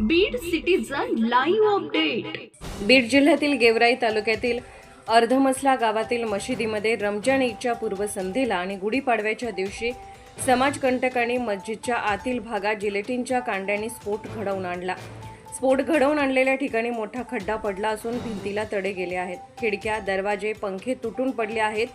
Beed citizen live update Beed जिल्ह्यातील गेवराई तालुक्यातील अर्धमसला गावातील मशिदीमध्ये रमजान ईदच्या पूर्वसंध्येला आणि गुढीपाडव्याच्या दिवशी समाजकंटकांनी मस्जिदच्या आतील भागात जिलेटिनच्या कांड्यांनी स्फोट घडवून आणला. स्फोट घडवून आणलेल्या ठिकाणी मोठा खड्डा पडला असून भिंतीला तडे गेले आहेत. खिडक्या दरवाजे पंखे तुटून पडले आहेत.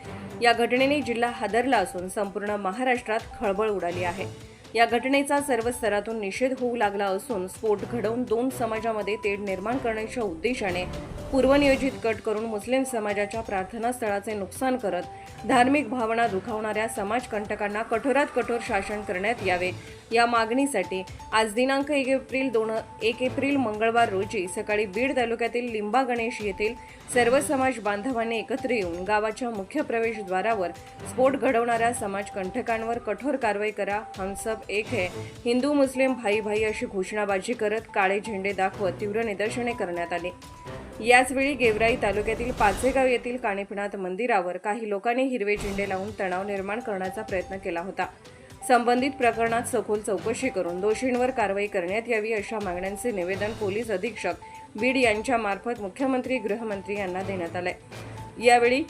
या घटनेने जिल्हा हादरला असून संपूर्ण महाराष्ट्रात खळबळ उडाली आहे. या घटनेचा सर्व स्तरातून निषेध होऊ लागला असून स्फोट घडवून दोन समाजामध्ये तेढ निर्माण करण्याच्या उद्देशाने पूर्वनियोजित कट करून मुस्लिम समाजाच्या प्रार्थनास्थळाचे नुकसान करत धार्मिक भावना दुखावणाऱ्या समाजकंटकांना कठोरात कठोर शासन करण्यात यावे. या मागणीसाठी आज दिनांक एक एप्रिल दोन एक एप्रिल मंगळवार रोजी सकाळी बीड तालुक्यातील लिंबा गणेश येथील सर्व समाज बांधवांनी एकत्र येऊन गावाच्या मुख्य प्रवेशद्वारावर स्फोट घडवणाऱ्या समाजकंटकांवर कठोर कारवाई करा हमसब सब एक है हिंदू मुस्लिम भाई भाई अशी घोषणाबाजी करत काळे झेंडे दाखवत तीव्र निदर्शने करण्यात आली. याचवेळी गेवराई तालुक्यातील पाचेगाव येथील काणेपिनाथ मंदिरावर काही लोकांनी हिरवे झेंडे लावून तणाव निर्माण करण्याचा प्रयत्न केला होता. संबंधित प्रकरणात सखोल चौकशी करून दोषींवर कारवाई करण्यात यावी अशा मागण्यांचे निवेदन पोलीस अधीक्षक बीड यांच्या मार्फत मुख्यमंत्री गृहमंत्री यांना देण्यात आले यावेळी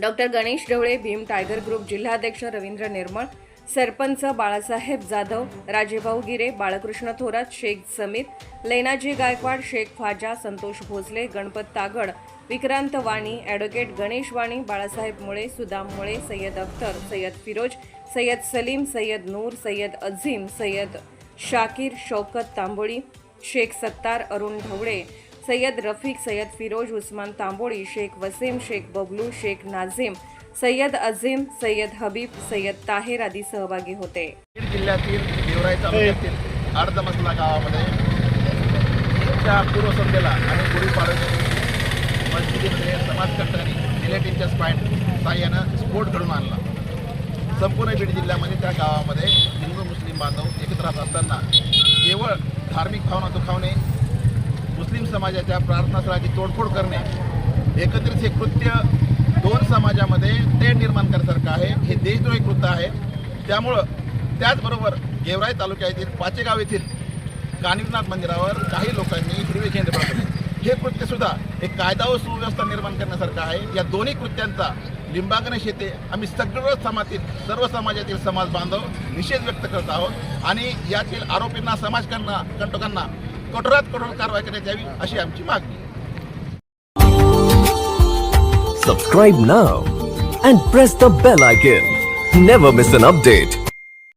doctor Ganesh Dhawale Bhim tiger group जिल्हाध्यक्ष रवींद्र निर्मळ सरपंच बाळासाहेब जाधव राजेभाऊ गिरे बाळकृष्ण थोरात शेख समीर लेनाजी गायकवाड शेख फाजा संतोष भोसले गणपत तागड विक्रांत वाणी ॲडव्होकेट गणेश वाणी बाळासाहेब मुळे सुदाम मुळे सय्यद अख्तर सय्यद फिरोज सय्यद सलीम सय्यद नूर सय्यद अझीम सय्यद शाकीर शौकत तांबोळी शेख सत्तार अरुण ढवळे सय्यद रफीक सय्यद फिरोज उस्मान तांबोळी शेख वसीम शेख बबलू शेख नाझीम सय्यद अझीम सय्यद हबीब सय्यद ताहेर आदी सहभागी होते. बीड जिल्ह्यातील गेवराई तालुक्यातील अर्धमसला गावामध्ये ईदच्या पूर्वसंध्येला आणि गुढीपाडव्याच्या दिवशी मस्जिदीमध्ये समाजकर्त्यांनी जिलेटिनच्या स्पाईन साह्यानं स्फोट घडून आणला. संपूर्ण बीड जिल्ह्यामध्ये त्या गावामध्ये हिंदू मुस्लिम बांधव एकत्र राहत असताना केवळ धार्मिक भावना दुखावणे समाजाच्या प्रार्थनास्थळाची तोडफोड करणे एकत्रित हे कृत्य दोन समाजामध्ये तेढ निर्माण करण्यासारखं आहे. हे देशद्रोही कृत्य आहे. त्यामुळं त्याचबरोबर गेवराई तालुक्यातील पाचेगाव येथील कानिवनाथ मंदिरावर काही लोकांनी हिरवे झेंडे बांधले. हे कृत्य सुद्धा एक कायदा व सुव्यवस्था निर्माण करण्यासारखं आहे. या दोन्ही कृत्यांचा लिंबागणेश येथे आम्ही सगळं समाजातील सर्व समाजातील समाज बांधव निषेध व्यक्त करत आहोत. आणि यातील आरोपींना समाजकांना कंटकांना कठोरात कठोर कारवाई करण्यात यावी अशी आमची मागणी Subscribe now and press the bell icon. Never miss an update.